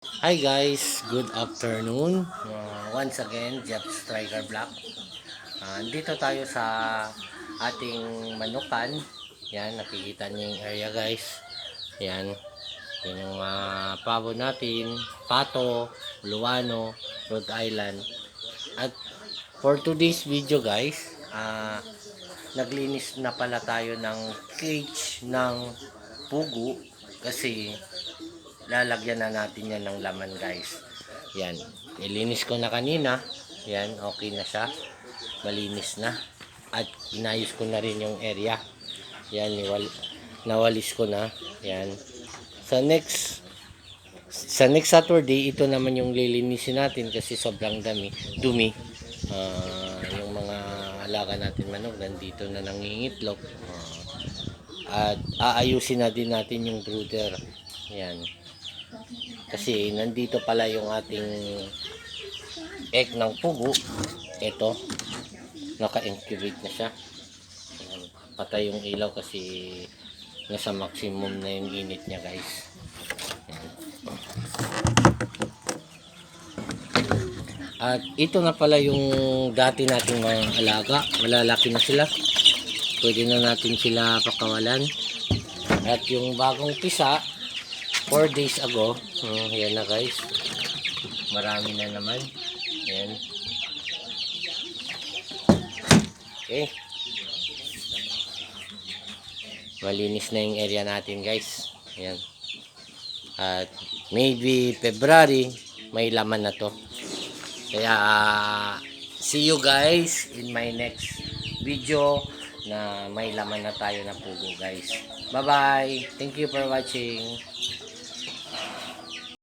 Hi guys, good afternoon. Uh, once again, Jeff Striker Black. Uh, dito tayo sa ating manukan. Yan, nakikita niyo yung area guys. Yan. Yan yung uh, pabo natin. Pato, Luano, Rhode Island. At for today's video guys, ah naglinis na pala tayo ng cage ng pugo kasi lalagyan na natin yan ng laman guys. Yan. Ilinis ko na kanina. Yan okay na siya. Malinis na. At inayos ko na rin yung area. Yan niwal, nawalis ko na. Yan. Sa next sa next Saturday ito naman yung lilinisin natin kasi sobrang dami dumi. Ah, yung mga alaga natin manok nandito na nangingitlog. Ah, at aayusin na din natin yung brooder. Yan kasi nandito pala yung ating egg ng pugo. Ito. Naka-incubate na siya. Patay yung ilaw kasi nasa maximum na yung init niya guys. At ito na pala yung dati nating mga alaga. Malalaki na sila. Pwede na natin sila pakawalan. At yung bagong pisa, 4 days ago, hmm, yan na guys. Marami na naman. Yan. Okay. Malinis na yung area natin guys. Yan. At maybe February, may laman na to. Kaya, see you guys in my next video na may laman na tayo na pugo guys. Bye-bye. Thank you for watching.